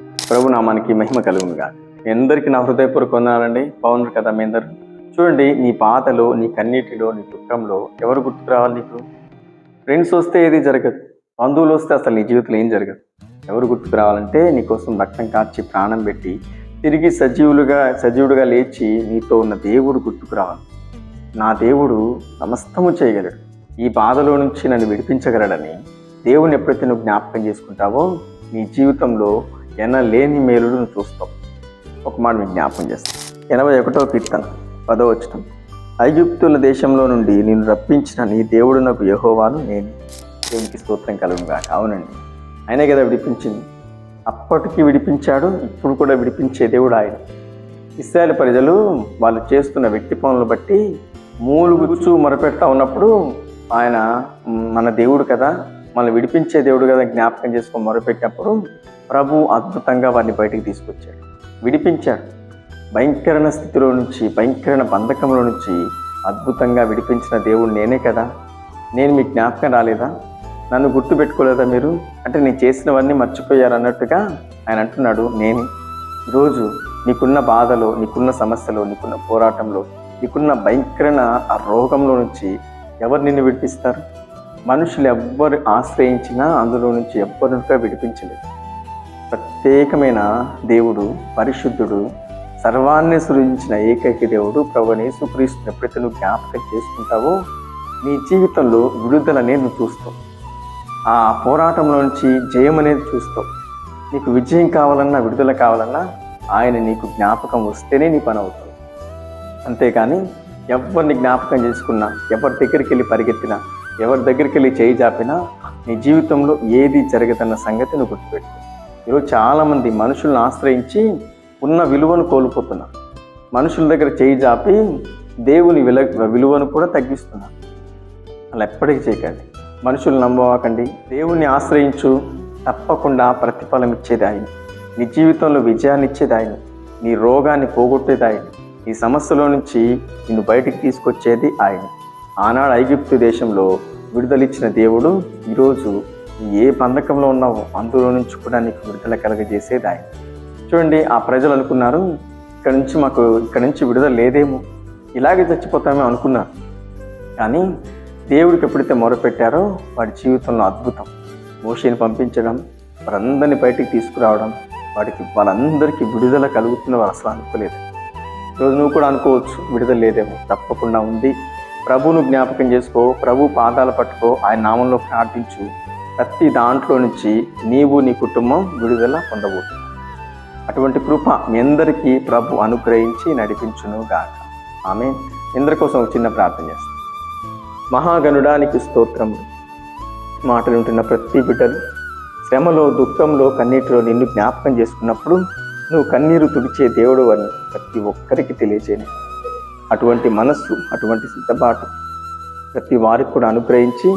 ప్రభు మనకి మహిమ కలుగునుగా. ఎందరికి నా హృదయపూర్వక వందనాలండి. బాగున్నారు కదా మీ అందరు? చూడండి నీ బాధలో నీ కన్నీటిలో నీ దుఃఖంలో ఎవరు గుర్తుకు రావాలి నీకు? ఫ్రెండ్స్ వస్తే ఏది జరగదు. బంధువులు వస్తే అసలు నీ జీవితంలో ఏం జరగదు. ఎవరు గుర్తుకు రావాలంటే నీకోసం రక్తం కార్చి ప్రాణం పెట్టి తిరిగి సజీవులుగా సజీవుడుగా లేచి నీతో ఉన్న దేవుడు గుర్తుకు రావాలి. నా దేవుడు సమస్తము చేయగలడు. ఈ బాధలో నుంచి నన్ను విడిపించగలడని దేవుని ఎప్పుడైతే నువ్వు జ్ఞాపకం చేసుకుంటావో నీ జీవితంలో ఎనలేని మేలుడు చూస్తాం. ఒక మాట మీకు జ్ఞాపం చేస్తాను ఎనభై ఒకటో కీర్తన పదో వచ్చటం ఐగుప్తుల దేశంలో నుండి నేను రప్పించిన నీ దేవుడు నాకు యహోవాను నేను. దేవునికి స్తోత్రం కలుగుగా అవునండి. ఆయనే కదా విడిపించింది. అప్పటికి విడిపించాడు ఇప్పుడు కూడా విడిపించే దేవుడు ఆయన. ఇస్రాయల్ ప్రజలు వాళ్ళు చేస్తున్న వ్యక్తి పనులు బట్టి మూలుగుచ్చు మొరపెడతా ఉన్నప్పుడు ఆయన మన దేవుడు కదా మనల్ని విడిపించే దేవుడు కదా జ్ఞాపకం చేసుకొని మొరపెట్టినప్పుడు ప్రభు అద్భుతంగా వారిని బయటికి తీసుకొచ్చాడు. విడిపించాడు. భయంకరమైన స్థితిలో నుంచి భయంకరమైన బంధకంలో నుంచి అద్భుతంగా విడిపించిన దేవుడు నేనే కదా? నేను మీ జ్ఞాపకం రాలేదా? నన్ను గుర్తుపెట్టుకోలేదా మీరు? అంటే నేను చేసినవన్నీ మర్చిపోయారు అన్నట్టుగా ఆయన అంటున్నాడు నేను. ఈరోజు నీకున్న బాధలో నీకున్న సమస్యలో నీకున్న పోరాటంలో నీకున్న భయంకరమైన ఆ రోగంలో నుంచి ఎవరు నిన్ను విడిపిస్తారు? మనుషులు ఎవ్వరు ఆశ్రయించినా అందులో నుంచి ఎవ్వరు విడిపించలేదు. ప్రత్యేకమైన దేవుడు పరిశుద్ధుడు సర్వాన్ని సృజించిన ఏకైక దేవుడు ప్రభుని యేసుక్రీస్తుని ఎప్పుడైతే నువ్వు జ్ఞాపకం చేసుకుంటావో నీ జీవితంలో విడుదలనే నువ్వు చూస్తావు. ఆ పోరాటంలో నుంచి జయం అనేది చూస్తావు. నీకు విజయం కావాలన్నా విడుదల కావాలన్నా ఆయన నీకు జ్ఞాపకం వస్తేనే నీ పని అవుతుంది. అంతేకాని ఎవరిని జ్ఞాపకం చేసుకున్నా ఎవరి దగ్గరికి వెళ్ళి పరిగెత్తినా ఎవరి దగ్గరికి వెళ్ళి చేయి జాపినా నీ జీవితంలో ఏది జరగదన్న సంగతి నువ్వు గుర్తుపెట్టుకో. ఈరోజు చాలామంది మనుషులను ఆశ్రయించి ఉన్న విలువను కోల్పోతున్నారు. మనుషుల దగ్గర చేయి జాపి దేవుని విల విలువను కూడా తగ్గిస్తున్నారు. అలా ఎప్పటికీ చేయకండి. మనుషులు నమ్మవాకండి. దేవుణ్ణి ఆశ్రయించు తప్పకుండా ప్రతిఫలం ఇచ్చేది ఆయన. నీ జీవితంలో విజయాన్ని ఇచ్చేది ఆయన. నీ రోగాన్ని పోగొట్టేది ఆయన. నీ సమస్యలో నుంచి నిన్ను బయటికి తీసుకొచ్చేది ఆయన. ఆనాడు ఐగిప్తు దేశంలో విడుదలిచ్చిన దేవుడు ఈరోజు ఏ బంధకంలో ఉన్నావో అందులో నుంచి కూడా నీకు విడుదల కలగజేసేది ఆయన. చూడండి ఆ ప్రజలు అనుకున్నారు ఇక్కడ నుంచి మాకు ఇక్కడ నుంచి విడుదల లేదేమో ఇలాగే చచ్చిపోతామేమో అనుకున్నారు. కానీ దేవుడికి ఎప్పుడైతే మొరపెట్టారో వాడి జీవితంలో అద్భుతం. మోషిని పంపించడం వారందరినీ బయటికి తీసుకురావడం వాడికి వాళ్ళందరికీ విడుదల కలుగుతున్న వారు అసలు అనుకోలేదు. ఈరోజు నువ్వు కూడా అనుకోవచ్చు విడుదల లేదేమో తప్పకుండా ఉంది. ప్రభువును జ్ఞాపకం చేసుకో ప్రభు పాదాలు పట్టుకో ఆయన నామంలో ప్రార్థించు. ప్రతి దాంట్లో నుంచి నీవు నీ కుటుంబం విడుదల పొందబోతుంది అటువంటి కృప మీ అందరికీ ప్రభు అనుగ్రహించి నడిపించును గాక. ఆమె ఇందరి కోసం ఒక చిన్న ప్రార్థన చేస్తాం. మహాగణుడానికి స్తోత్రం మాటలు ఉంటున్న ప్రతి బిడ్డలు శ్రమలో దుఃఖంలో కన్నీటిలో నిన్ను జ్ఞాపకం చేసుకున్నప్పుడు నువ్వు కన్నీరు తుడిచే దేవుడు అని ప్రతి ఒక్కరికి తెలియచేయను. అటువంటి మనస్సు అటువంటి సిద్ధపాటు ప్రతి వారికి కూడా అనుగ్రహించి